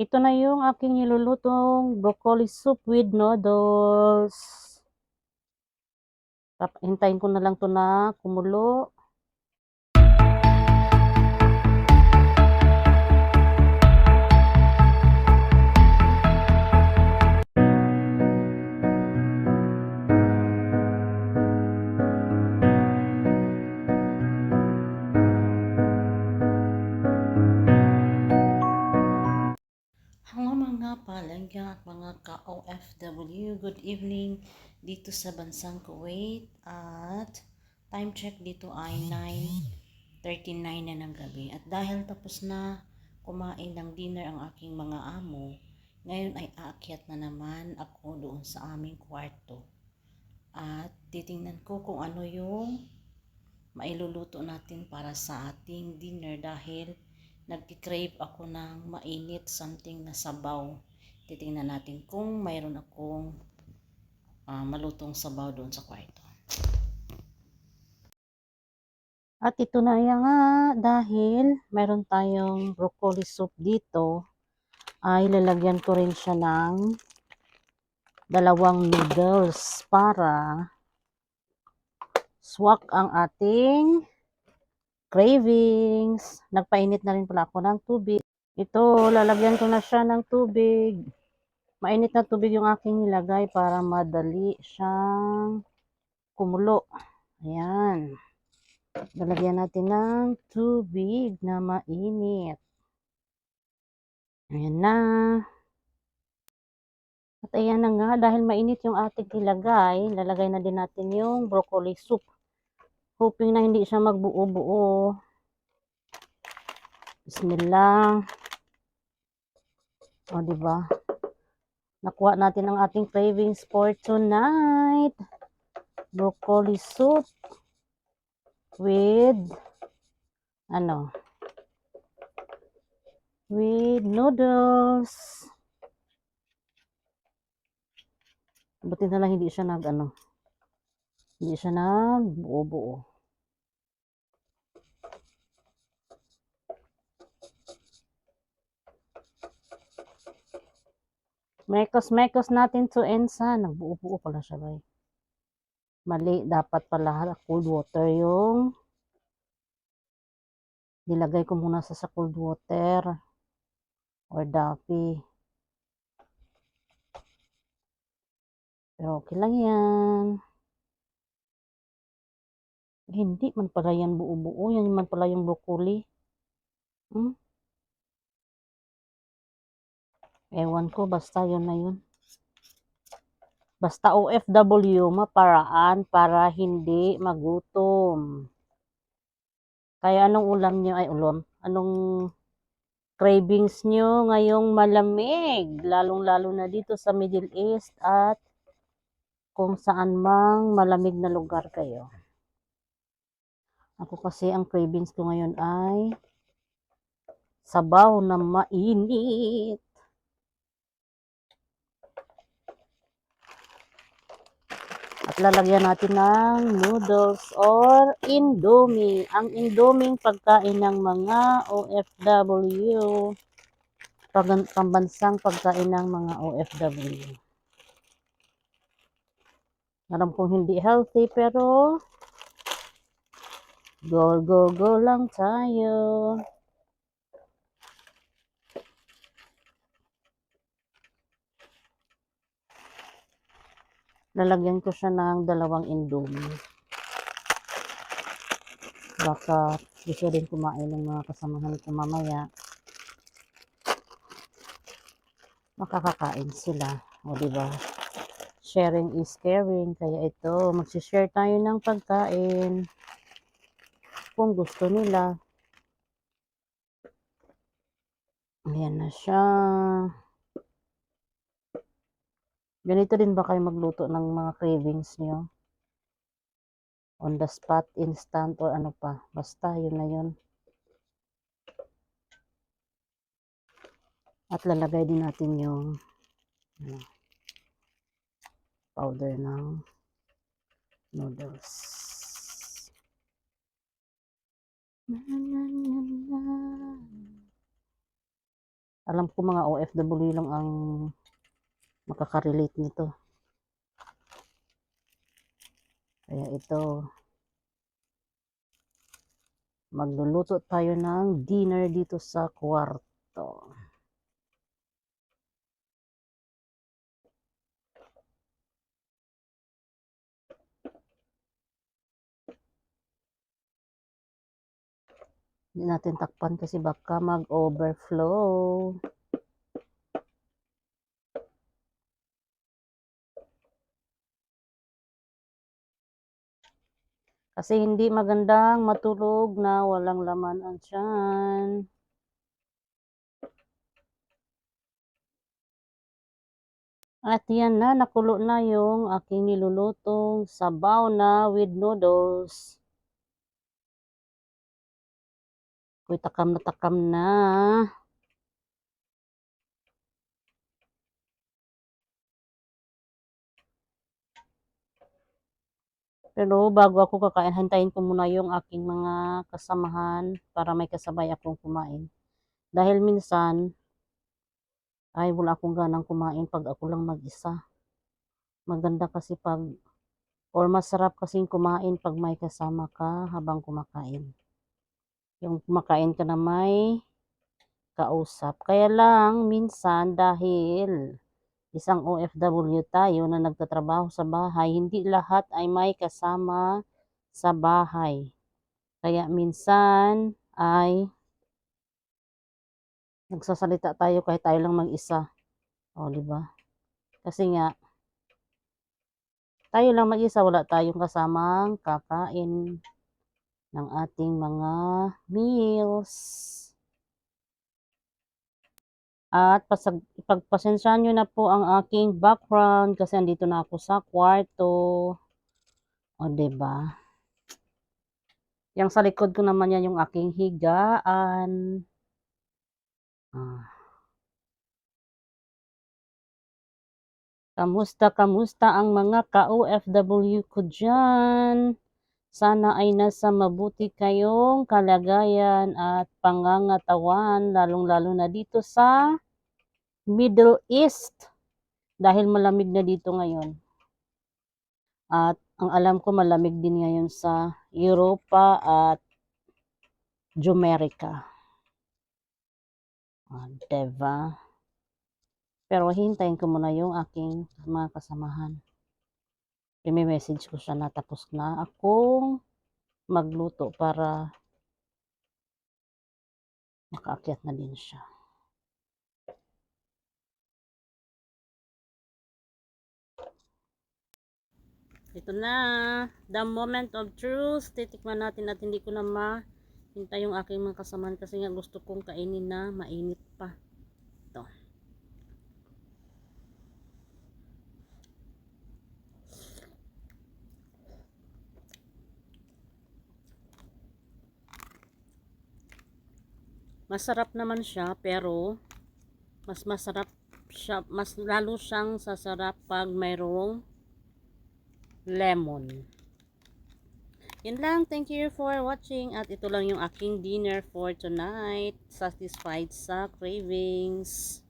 Ito na yung aking nilulutong broccoli soup with noodles. Hintayin ko na lang to na kumulo. Palangga at mga ka-OFW. Good evening dito sa bansang Kuwait. At time check dito ay 9.39 na ng gabi. At dahil tapos na kumain ng dinner ang aking mga amo, ngayon ay aakyat na naman ako doon sa aming kwarto. At titingnan ko kung ano yung mailuluto natin para sa ating dinner dahil nagkikrave ako ng mainit something na sabaw. Titingnan natin kung mayroon akong ah, malutong sabaw doon sa kwarto. At ito na yan nga dahil mayroon tayong broccoli soup dito ay lalagyan ko rin siya ng dalawang noodles para swak ang ating cravings. Nagpainit na rin pala ako ng tubig. Ito, lalagyan ko na siya ng tubig. Mainit na tubig yung aking nilagay para madali siyang kumulo. Ayan. Lalagyan natin ng tubig na mainit. Ayan na. At ayan na nga, dahil mainit yung ating nilagay, lalagay na din natin yung broccoli soup hoping na hindi siya magbuo-buo. Bismillah. O, di ba? Nakuha natin ang ating cravings for tonight. Broccoli soup with ano? With noodles. Buti na lang hindi siya nag ano. Hindi siya nagbuo-buo. Mekos-mekos natin to ensa. Nagbuo-buo pala siya, bay. Mali, dapat pala cold water yung nilagay ko muna sa, sa cold water or dapi. Pero okay lang yan. Hindi man pala yan buo-buo. Yan man pala yung broccoli. Hmm? Ewan ko, basta yun na yun. Basta OFW, maparaan para hindi magutom. Kaya anong ulam nyo, ay ulam, anong cravings nyo ngayong malamig, lalong-lalo na dito sa Middle East at kung saan mang malamig na lugar kayo. Ako kasi ang cravings ko ngayon ay sabaw na mainit. Lalagyan natin ng noodles or indomie. Ang indomie pagkain ng mga OFW. Pag- Pambansang pagkain ng mga OFW. Alam kong hindi healthy pero go go go lang tayo. Lalagyan ko siya ng dalawang indomie. Baka gusto rin kumain ng mga kasamahan ko mamaya. Makakakain sila. O, ba? Sharing is caring. Kaya ito, magsishare tayo ng pagkain. Kung gusto nila. Ayan na siya. Ganito din ba kayo magluto ng mga cravings nyo? On the spot, instant, or ano pa? Basta, yun na yun. At lalagay din natin yung ano, powder ng noodles. Alam ko mga OFW lang ang makaka-relate nito. Kaya ito, magluluto tayo ng dinner dito sa kwarto. Hindi natin takpan kasi baka mag-overflow. Kasi hindi magandang matulog na walang laman ang tiyan. At yan na, nakulo na yung aking nilulutong sabaw na with noodles. Ako'y takam na takam na. Pero bago ako kakain, hintayin ko muna yung aking mga kasamahan para may kasabay akong kumain. Dahil minsan, ay wala akong ganang kumain pag ako lang mag-isa. Maganda kasi pag, or masarap kasing kumain pag may kasama ka habang kumakain. Yung kumakain ka na may kausap. Kaya lang, minsan dahil isang OFW tayo na nagtatrabaho sa bahay, hindi lahat ay may kasama sa bahay. Kaya minsan ay nagsasalita tayo kahit tayo lang mag-isa. O, di ba? Kasi nga, tayo lang mag-isa, wala tayong kasamang kakain ng ating mga meals. At pasag, ipagpasensyahan nyo na po ang aking background kasi andito na ako sa kwarto. O, ba diba? Yang sa likod ko naman yan yung aking higaan. Ah. Kamusta, kamusta ang mga ka-OFW ko dyan? Sana ay nasa mabuti kayong kalagayan at pangangatawan, lalong-lalo na dito sa Middle East. Dahil malamig na dito ngayon. At ang alam ko malamig din ngayon sa Europa at Jumerica. Ah, diba? Pero hintayin ko muna yung aking mga kasamahan. I-message ko siya na tapos na akong magluto para makaakyat na din siya. Ito na, the moment of truth. Titikman natin at hindi ko na mahintay yung aking mga kasamahan kasi nga gusto kong kainin na mainit pa. Ito. Masarap naman siya pero mas masarap siya, mas lalo siyang sasarap pag mayroong lemon. Yun lang. Thank you for watching. At ito lang yung aking dinner for tonight. Satisfied sa cravings.